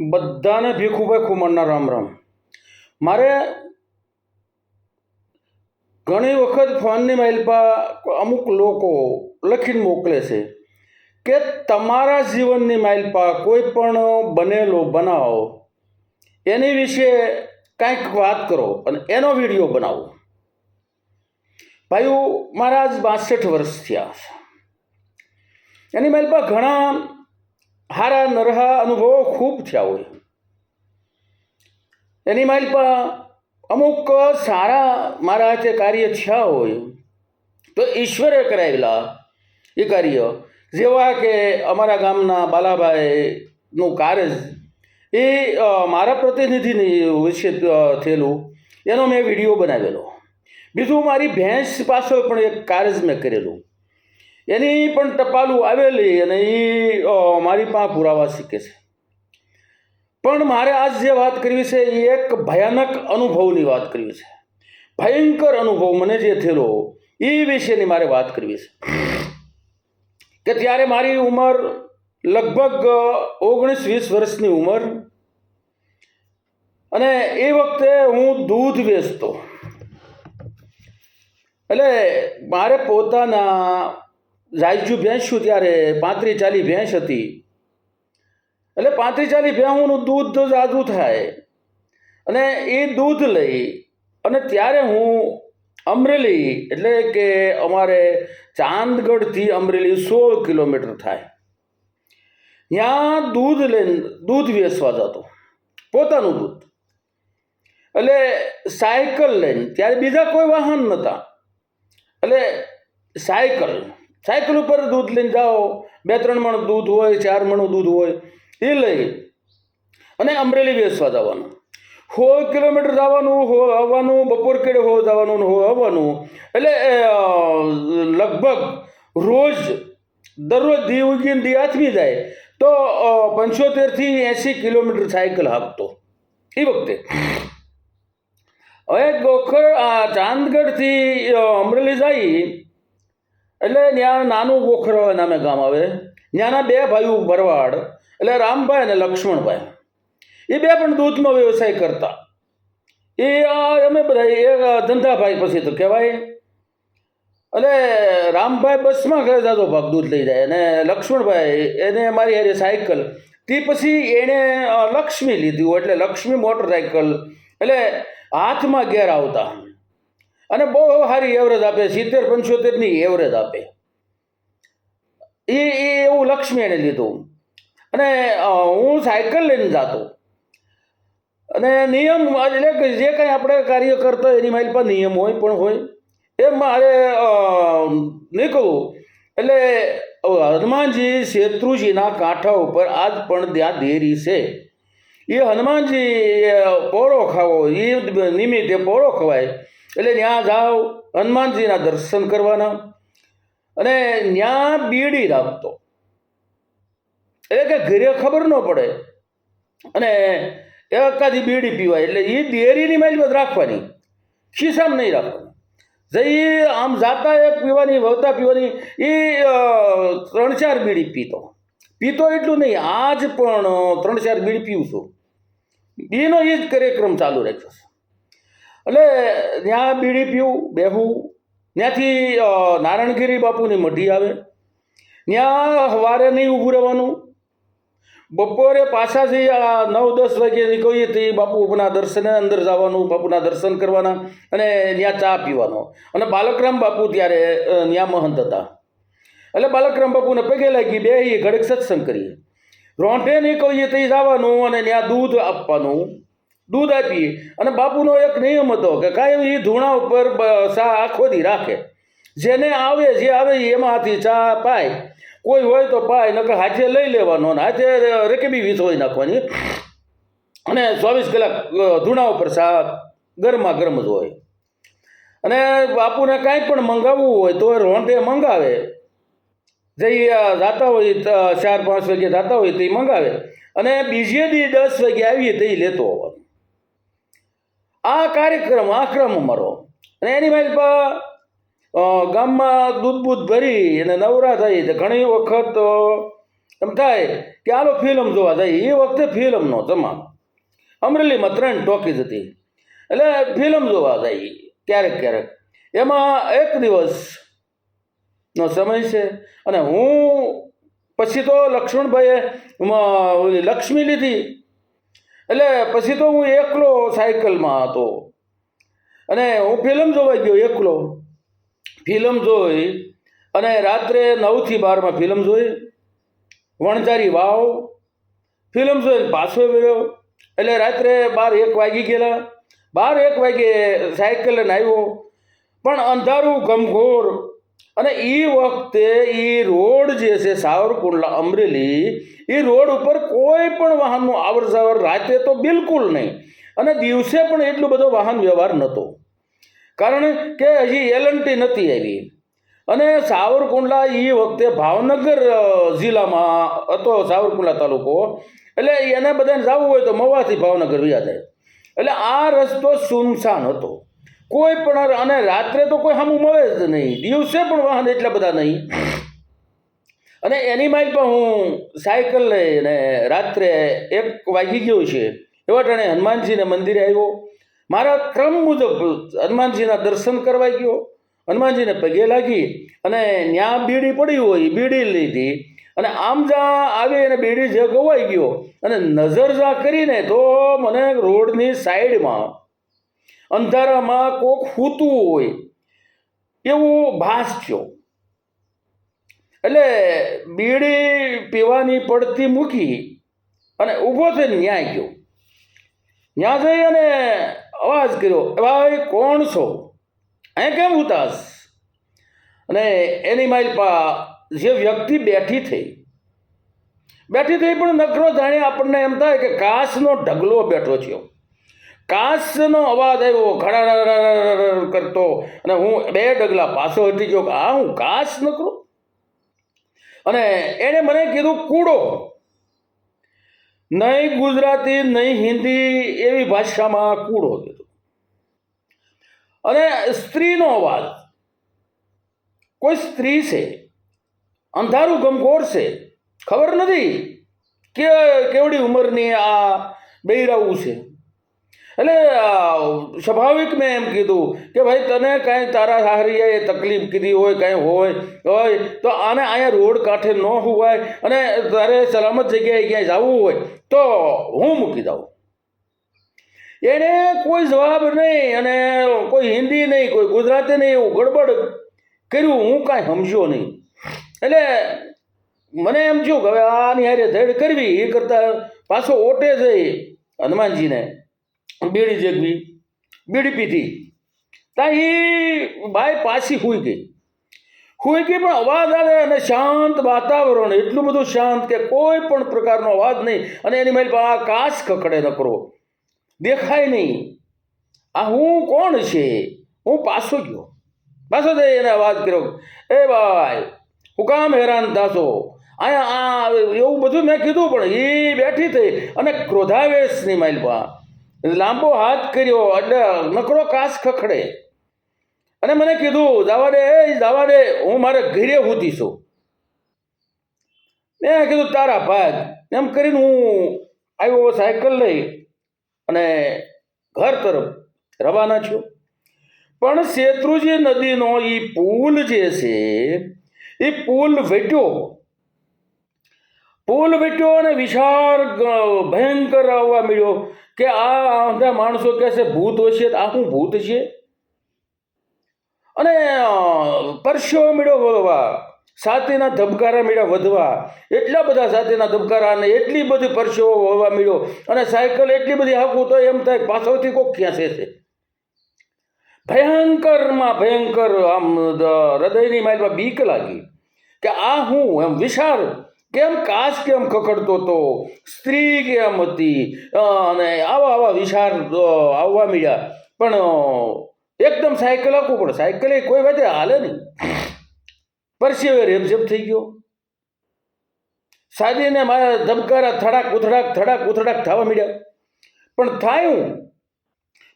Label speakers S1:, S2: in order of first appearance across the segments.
S1: બધાને ભીખુભાઈ ખુમણના રામ રામ. મારે ઘણી વખત ફોનની માઇલ પર અમુક લોકો લખીને મોકલે છે કે તમારા જીવનની માઇલ પર કોઈ પણ બનેલો બનાવો. એની વિશે કાંઈક વાત કરો અને એનો વીડિયો બનાવો. ભાઈઓ, મારા આજ બાસઠ વર્ષ થયા એની માઇલ પર ઘણા હારા નરહા અનુભવો ખૂબ થયા હોય. એની મારી પર અમુક સારા મારા હાથે કાર્ય થયા હોય, તો ઈશ્વરે કરાવેલા એ કાર્ય, જેવા કે અમારા ગામના બાલાભાઈનું કાર્ય એ મારા પ્રતિનિધિની વિશે થયેલું, એનો મેં વીડિયો બનાવેલો. બીજું, મારી ભેંસ પાછળ પણ એક કાર્ય મેં કરેલું. એની પણ ટપાલું આવેલી અને એ મારી પાસે પુરાવા શીખે છે. પણ મારે આજ જે વાત કરવી છે એ એક ભયાનક અનુભવની વાત કરવી છે. ભયંકર અનુભવ મને જે થયેલો એ વિશેની મારે વાત કરવી છે. કે ત્યારે મારી ઉંમર લગભગ ઓગણીસ વીસ વર્ષની ઉંમર. અને એ વખતે હું દૂધ વેચતો. એટલે મારે પોતાના જાયજુ ભેંસું ત્યારે પાંત્રીસ ચાલી ભેંસ હતી. એટલે પાંત્રીસ ચાલી ભેંસનું દૂધ જાદુ થાય. અને એ દૂધ લઈ અને ત્યારે હું અમરેલી, એટલે કે અમારે ચાંદગઢથી અમરેલી સોળ કિલોમીટર થાય. ત્યાં દૂધ લઈને દૂધ વેચવા જતો. પોતાનું દૂધ. એટલે સાયકલ લઈને, ત્યારે બીજા કોઈ વાહન નહોતા. એટલે સાયકલ સાયકલ ઉપર દૂધ લઈને જાઓ, બે, ત્રણ મણ દૂધ હોય, ચાર મણું દૂધ હોય, એ લઈ. અને અમરેલી વેચવા જવાનું. હો કિલોમીટર જવાનું, હો આવવાનું, બપોર કેડે હો જવાનું હો આવવાનું. એટલે લગભગ રોજ, દરરોજ દી ઉગીને દી આથમી જાય, તો પંચોતેરથી એંસી કિલોમીટર સાયકલ હાંકતો. એ વખતે. હવે ગોખર ચાંદગઢથી અમરેલી જાય એટલે ત્યાં નાનું ગોખર નામે ગામ આવે. ત્યાંના બે ભાઈઓ ભરવાડ, એટલે રામભાઈ અને લક્ષ્મણભાઈ. એ બે પણ દૂધનો વ્યવસાય કરતા. એ અમે બધા, એ ધંધાભાઈ પછી તો કહેવાય. એટલે રામભાઈ બસમાં ઘરે જાતો ભાગ દૂધ લઈ જાય અને લક્ષ્મણભાઈ એને મારી હારે સાયકલ. તે પછી એણે લક્ષ્મી લીધી એટલે લક્ષ્મી મોટર સાયકલ એટલે હાથમાં ઘેર આવતા. અને બહુ સારી એવરેજ આપે, સિત્તેર પંચોતેરની એવરેજ આપે. એ એ એવું લક્ષ્મી એણે લીધું. અને હું સાયકલ લઈને જતો. અને નિયમ એટલે કે જે કંઈ આપણે કાર્ય કરતા એની મારી પાસે નિયમ હોય, પણ હોય. એ મારે નીકળવું. એટલે હનુમાનજી શેત્રુજીના કાંઠા ઉપર આજ પણ ત્યાં દેરી છે. એ હનુમાનજી પોળો ખાવો એ નિમિત્તે પોળો ખવાય. એટલે ત્યાં જાઓ, હનુમાનજીના દર્શન કરવાના અને ત્યાં બીડી રાખતો એટલે કે ઘરે ખબર ન પડે. અને એ એકાદી બીડી પીવાય, એટલે એ મારી જ રાખવાની. ખિસ્સામાં નહીં રાખવાની. જઈ આમ જાતા એક પીવાની વહતા પીવાની એ ત્રણ ચાર બીડી પીતો. પીતો એટલું નહીં, આજ પણ ત્રણ ચાર બીડી પીવું છું. એનો એ જ કાર્યક્રમ ચાલુ રાખ્યો છે. એટલે ત્યાં બીડી પીવું, બેહું. ત્યાંથી નારણગીરી બાપુની મઢી આવે. ત્યાં સવારે નહીં ઊભું રહેવાનું. બપોરે પાછાથી આ નવ દસ વાગે નીકળીએ તો બાપુના દર્શને અંદર જવાનું, બાપુના દર્શન કરવાના અને ત્યાં ચા પીવાનો. અને બાલકરામ બાપુ ત્યારે ત્યાં મહંત હતા. એટલે બાલકરામ બાપુને પગે લાગી બે ઘડીક સત્સંગ કરીએ. રોંઢે નીકળીએ તે જવાનું અને ત્યાં દૂધ આપવાનું. દૂધ આપીએ અને બાપુનો એક નિયમ હતો કે કાંઈ એ ધૂણા ઉપર ચા આખો રાખે. જેને આવે, જે આવે એમાંથી ચા પાય. કોઈ હોય તો પાય, નકર હાથે લઈ લેવાનો અને હાથે રેકેબી વીસોઈ નાખવાની. અને ચોવીસ કલાક ધૂણા ઉપર ચા ગરમા ગરમ જ હોય. અને બાપુને કાંઈ પણ મંગાવવું હોય તો રોંઢે મંગાવે. જઈ જાતા હોય ચાર, પાંચ વાગે જાતા હોય તો મંગાવે. અને બીજે દી દસ વાગે આવીએ તો લેતો હોવાનો આ કાર્યક્રમ, આ ક્રમ અમારો. અને એની મારી ગામમાં દૂધ બૂધ ભરી અને નવરા થઈ તો ઘણી વખત એમ થાય કે હાલો ફિલ્મ જોવા જાય. એ વખતે ફિલ્મનો તમામ અમરેલીમાં ત્રણ ટોકીઝ હતી. એટલે ફિલ્મ જોવા જાય ક્યારેક ક્યારેક. એમાં એક દિવસનો સમય છે અને હું પછી તો લક્ષ્મણભાઈએ લક્ષ્મી લીધી. એટલે પછી તો હું એકલો સાયકલમાં હતો. અને હું ફિલ્મ જોવા ગયો એકલો. ફિલ્મ જોઈ અને રાત્રે નવથી બારમાં ફિલ્મ જોઈ. વણઝારી વાવ. ફિલ્મ જોઈને પાછો વળ્યો. એટલે રાત્રે બાર એક વાગી ગયેલા. બાર એક વાગે સાયકલ લઈને આવ્યો. પણ અંધારું ગમઘોર. અને એ વખતે એ રોડ જે છે સાવરકુંડલા, અમરેલી એ રોડ ઉપર કોઈ પણ વાહનનું આવર રાતે તો બિલકુલ નહીં. અને દિવસે પણ એટલો બધો વાહન વ્યવહાર નહોતો. કારણ કે હજી એલએનટી નથી આવી. અને સાવરકુંડલા એ વખતે ભાવનગર જિલ્લામાં હતો સાવરકુંડલા તાલુકો. એટલે એને બધાને જવું હોય તો મવાથી ભાવનગર વ્યા જાય. એટલે આ રસ્તો સુમસાન હતો. કોઈ પણ અને રાત્રે તો કોઈ હમ મળે જ નહીં. દિવસે પણ વાહન એટલા બધા નહીં. અને એની માઇલ પણ હું સાયકલ લઈને રાત્રે એક વાગી ગયો છે. એવા ટાણે હનુમાનજીને મંદિરે આવ્યો. મારા ક્રમ મુજબ હનુમાનજીના દર્શન કરવા ગયો. હનુમાનજીને પગે લાગી અને ન્યા બીડી પડી હોય બીડી લીધી. અને આમ જા આવી અને બીડી જે ગવાઈ ગયો. અને નજર જા કરીને તો મને રોડની સાઈડમાં અંધારામાં કોક હૂતું હોય, એવું ભાસ થયો. એટલે બીડી પીવાની પડતી મૂકી અને ઊભો થઈને ન્યાય ગયો. ન્યા જઈ અને અવાજ કર્યો, "એ ભાઈ, કોણ છો? અહીંયા કેમ ઉતાસ અને એની માઇલ પા જે વ્યક્તિ બેઠી થઈ બેઠી થઈ પણ નકરો જાણે આપણને એમ થાય કે કાસનો ઢગલો બેઠો થયો. કાચનો અવાજ આવ્યો ઘડા કરતો. અને હું બે ડગલા પાછો હટી ગયો આ હું કાસ ન કરું અને એણે મને કીધું, કૂડો. નહીં ગુજરાતી, નહીં હિન્દી એવી ભાષામાં કૂડો કીધું. અને સ્ત્રીનો અવાજ. કોઈ સ્ત્રી છે, અંધારું ગમગોર છે, ખબર નથી કે કેવડી ઉંમરની આ બૈરાવું છે. એટલે સ્વાભાવિક મેં એમ કીધું કે ભાઈ તને કાંઈ તારા હારીએ તકલીફ કીધી હોય, કાંઈ હોય હોય તો આને અહીંયા રોડ કાંઠે ન હોવાય અને તારે સલામત જગ્યાએ ક્યાંય જવું હોય, તો હું મૂકી દઉં. એણે કોઈ જવાબ નહીં અને કોઈ હિન્દી નહીં, કોઈ ગુજરાતી નહીં, એવું ગડબડ કર્યું, હું કાંઈ સમજ્યો નહીં. એટલે મને એમ થયું કે હવે આની હારે ધડ કરવી, એ કરતાં પાછો ઓટે જઈ હનુમાનજીને. બીડી જગવી બીડી પીધી. ત્યાં એ બાઈ પાછી હોઈ ગઈ. હોઈ ગઈ પણ અવાજ આવે અને શાંત વાતાવરણ, એટલું બધું શાંત કે કોઈ પણ પ્રકારનો અવાજ નહીં અને એની મારી આ કાચ કકડે નકરો. દેખાય નહીં. આ હું કોણ છે? હું પાછો ગયો. પાછો જઈ એને અવાજ કર્યો. એ ભાઈ હું કામ હેરાન થશો અહીંયા આ એવું બધું મેં કીધું પણ એ બેઠી થઈ અને ક્રોધાવેશની માઇલપા લાંબો હાથ કર્યો એટલે નકરો કાસ ખખડે. અને મને કીધું જવા દે એ જવા દે હું મારે ઘરે હુતી છું. મેં કીધું, તારા ભાગ. એમ કરીને હું આવ્યો સાયકલ લઈ અને ઘર તરફ રવાના છું પણ શેત્રુજી નદીનો એ પુલ જે છે એ પુલ વેટ્યો. પુલ વેટ્યો અને વિશાળ ભયંકર આવવા મળ્યો કે આ બધા માણસો કહે છે, ભૂત હશે તો આ શું ભૂત છે? અને પરસ્યો મળ્યો વધવા સાતીના ધબકારા મેળા વધવા, એટલા બધા સાતીના ધબકારા અને એટલી બધી પરસ્યો વળવા મળ્યો અને સાયકલ એટલી બધી હાકું તો એમ થાય પાછળથી કોક ક્યાં છે ભયંકરમાં ભયંકર આમ હૃદયની માઇલમાં બીક લાગી કે આ હું એમ વિશાળ કેમ કાચ કેમ ખખડતો તો સ્ત્રી કેમ હતી? અને આવા આવા વિચાર આવવા મળ્યા પણ એકદમ સાયકલ આપવું સાયકલ એ કોઈ વાતે હાલે નહીં. પરસેવે રેપઝેપ થઈ ગયો. સાદીને મારા ધબકારા થડાક ઉથડાક થડાક ઉથડાક થવા મળ્યા પણ થાય.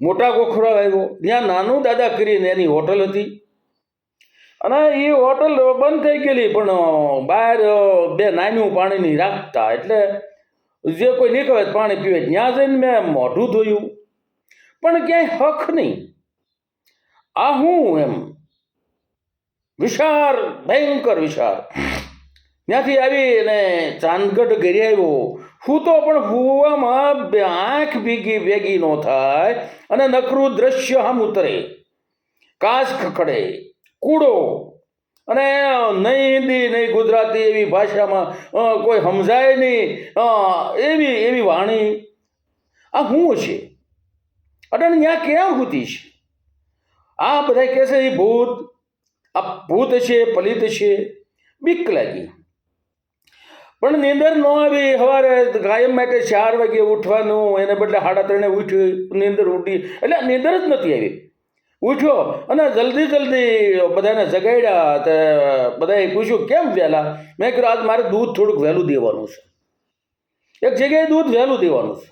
S1: મોટા ગોખરો આવ્યો. ત્યાં નાનું દાદા કરીને એની હોટલ હતી. અને એ હોટલ બંધ થઈ ગયેલી, પણ બહાર બે નાનું પાણીની રાખતા. એટલે જે કોઈ નીકળે પાણી પીવે. ત્યાં જઈને મેં મોઢું ધોયું. પણ ક્યાંય હક નહીં. આ હું એમ. વિશાળ, ભયંકર વિશાળ. ત્યાંથી આવી અને ચાંદગઢ ઘરે આવ્યો. હું તો પણ હુવામાં બે આંખ ભીગી ભેગી ન થાય અને નકરું દ્રશ્ય આમ ઉતરે. કાચ ખખડે. કૂડો. અને નહીં હિન્દી, નહીં ગુજરાતી એવી ભાષામાં કોઈ સમજાય નહીં. એવી એવી વાણી. આ શું છે? અને ત્યાં ક્યાં ભૂતિ છે? આ બધા કહે છે, એ ભૂત, આ ભૂત છે, પલિત છે. બીક લાગી. પણ નીંદર ન આવી. સવારે કાયમ માટે ચાર વાગે ઉઠવાનું. એને બદલે સાડા ત્રણે ઉઠ્યું નીંદર ઉઠી. એટલે નીંદર જ નથી આવી. ઉઠ્યો અને જલ્દી જલ્દી બધાને જગાડ્યા તે બધાએ પૂછ્યું, કેમ વહેલા? મેં કીધું, આજ મારે દૂધ થોડુંક વહેલું દેવાનું છે. એક જગ્યાએ દૂધ વહેલું દેવાનું છે.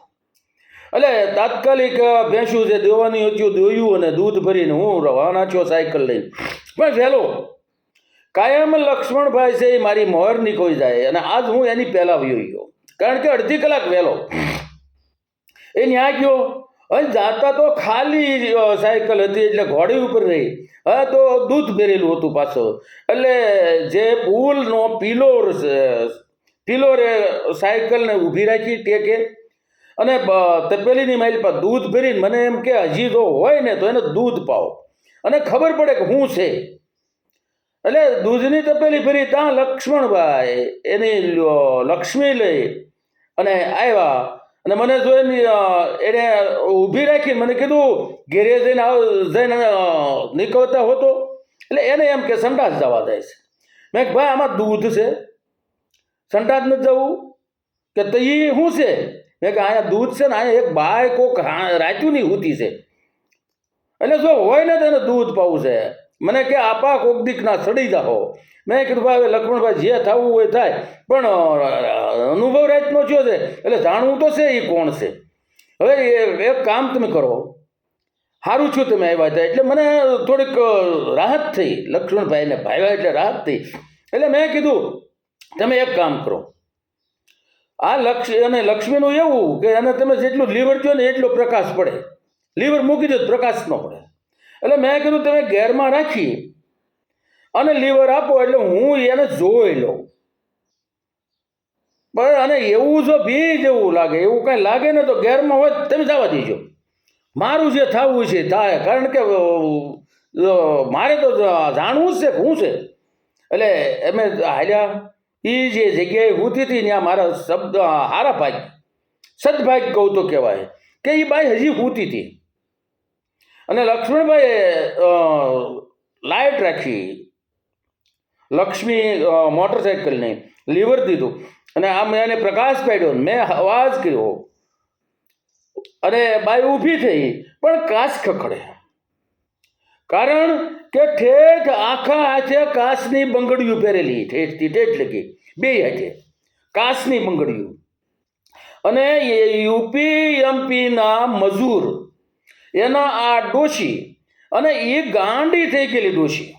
S1: એટલે તાત્કાલિક ભેંસું જે દેવાની હતું દોયું અને દૂધ ભરીને હું રવાના છો સાયકલ લઈને. પણ વહેલો, કાયમ લક્ષ્મણભાઈ છે એ મારી મોહર નીકળી જાય અને આજ હું એની પહેલાં વયો ગયો. કારણ કે અડધી કલાક વહેલો. એ ન્યા ગયો. અને જાતા તો ખાલી સાયકલ હતી એટલે ઘોડી ઉપર રહી. હા, તો દૂધ ભરેલું હતું પાછો. એટલે જે પુલનો પિલોર પિલોરે સાયકલને ઊભી રાખી ટેકે. અને તપેલીની માઇલ પર દૂધ ભરીને મને એમ કે, હજી જો હોય ને તો એને દૂધ પાવો. અને ખબર પડે કે શું છે. એટલે દૂધની તપેલી ભરી ત્યાં લક્ષ્મણભાઈ, એની લક્ષ્મી લઈ અને આવ્યા અને મને જોઈને એને ઊભી રાખીને મને કીધું, ઘેરે જઈને આવ, જઈને નીકળતા હોતો. એટલે એને એમ કે સંડાસ જવા જાય છે. મેં ભાઈ, આમાં દૂધ છે. સંડાસ નથી જવું? કે તો એ શું છે? મેં કે અહીંયા દૂધ છે ને, અહીંયા એક બાય કોક રા- રાત્યુંની હોતી છે. એટલે જો હોય ને તો એને દૂધ પાવું છે. મને કે, આપા કોક દીકના સડી જાઓ મેં કીધું, ભાઈ, હવે લક્ષ્મણભાઈ, જે થવું હોય થાય. પણ અનુભવ રાતનો થયો છે. એટલે જાણવું તો છે એ કોણ છે. હવે એક કામ તમે કરો. સારું છું તમે આવ્યા હતા. એટલે મને થોડીક રાહત થઈ. લક્ષ્મણભાઈને ભાઈવા એટલે રાહત થઈ. એટલે મેં કીધું, તમે એક કામ કરો. આ લક્ષ, અને લક્ષ્મીનું એવું કે એને તમે જેટલું લીવર દો ને એટલો પ્રકાશ પડે. લીવર મૂકી દો પ્રકાશ ન પડે. એટલે મેં કીધું, તમે ગેરમાં રાખી અને લીવર આપો એટલે હું એને જોઈ લઉં. બરાબર અને એવું જો ભી જેવું લાગે, એવું કાંઈ લાગે ને તો ગેરમાં હોય તમે જવા દેજો. મારું જે થવું છે થાય કારણ કે મારે તો જાણવું જ છે હું છે. એટલે એમે હાલ્યા. એ જે જગ્યાએ હોતી હતી ત્યાં મારા શબ્દ હારા ભાગ સદભાગ કહું તો કહેવાય, કે એ બાઈ હજી હોતી હતી. અને લક્ષ્મણભાઈએ લાઇટ રાખી. લક્ષ્મી મોટરસાઇકલને લીવર દીધું અને આમ એને પ્રકાશ પાડ્યો મેં અવાજ કર્યો અને બાઈ ઊભી થઈ, પણ કાચ ખખડે. કારણ કે ઠેઠ આખા હાથે કાચની બંગડીઓ પહેરેલી, ઠેઠથી ઠેઠ લગી, બે હાથે, કાચની બંગડીઓ. અને યુપી, એમપીના મજૂર, એના આ ડોશી અને એ ગાંડી થઈ ગયેલી ડોશી.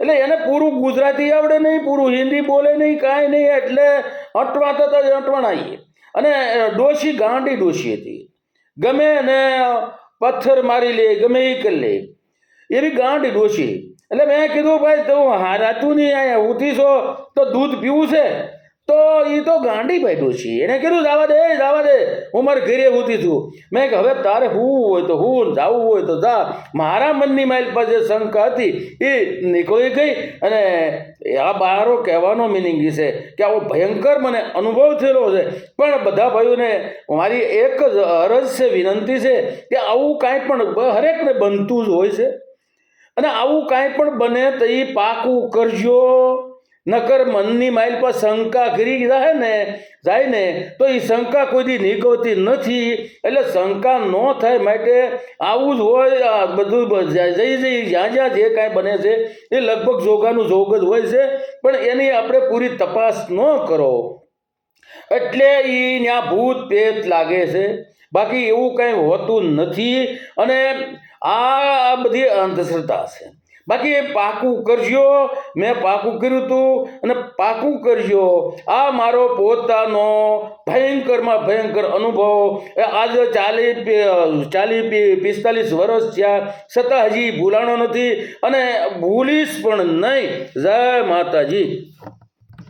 S1: એટલે એને પૂરું ગુજરાતી આવડે નહીં, પૂરું હિન્દી બોલે નહીં, કાંઈ નહીં, એટલે અટવા થતા અટવણાઈએ અને ડોશી, ગાંડી ડોશી હતી. ગમે ને પથ્થર મારી લે, ગમે એ કરી લે. એવી ગાંડી ડોશી. એટલે મેં કીધું, ભાઈ, તું હારાતું નહીં, અહીંયા ઉઠી છો, તો દૂધ પીવું છે? તો એ તો ગાંડી ભાઈ છે. એને કીધું, જવા દે જવા દે. હું મારે ઘરે ઉતી છું. મેં કે હવે તારે હું હોય તો હું જવું હોય તો જા. મારા મનની માઇલ પર જે શંકા હતી એ નીકળી ગઈ અને આ બારો કહેવાનો મિનિંગ છે કે આવો ભયંકર મને અનુભવ થયેલો છે. પણ બધા ભાઈઓને મારી એક જ અરજ છે વિનંતી છે કે આવું કાંઈ પણ હરેકને બનતું જ હોય છે. અને આવું કાંઈ પણ બને તો એ પાકું કરજો. નકર મનની માઇલ પર શંકા કરી જાય ને જાય ને, તો એ શંકા કોઈ દી નીકળતી નથી. એટલે શંકા ન થાય માટે આવું જ હોય બધું જઈ જઈ, જ્યાં જ્યાં જે કાંઈ બને છે, એ લગભગ જોગાનું જોગ જ હોય છે. પણ એની આપણે પૂરી તપાસ ન કરો. એટલે એ ત્યાં ભૂત પેત લાગે છે. બાકી એવું કંઈ હોતું નથી. અને આ બધી અંધશ્રદ્ધા છે. બાકી એ પાકું કરજો, મેં પાકું કર્યું હતું અને પાકું કરજો. આ મારો પોતાનો ભયંકરમાં ભયંકર અનુભવ. એ આજે ચાલી ચાલી પિસ્તાલીસ વર્ષ થયા. છતાં હજી ભૂલાણો નથી અને ભૂલીશ પણ નહીં. જય માતાજી.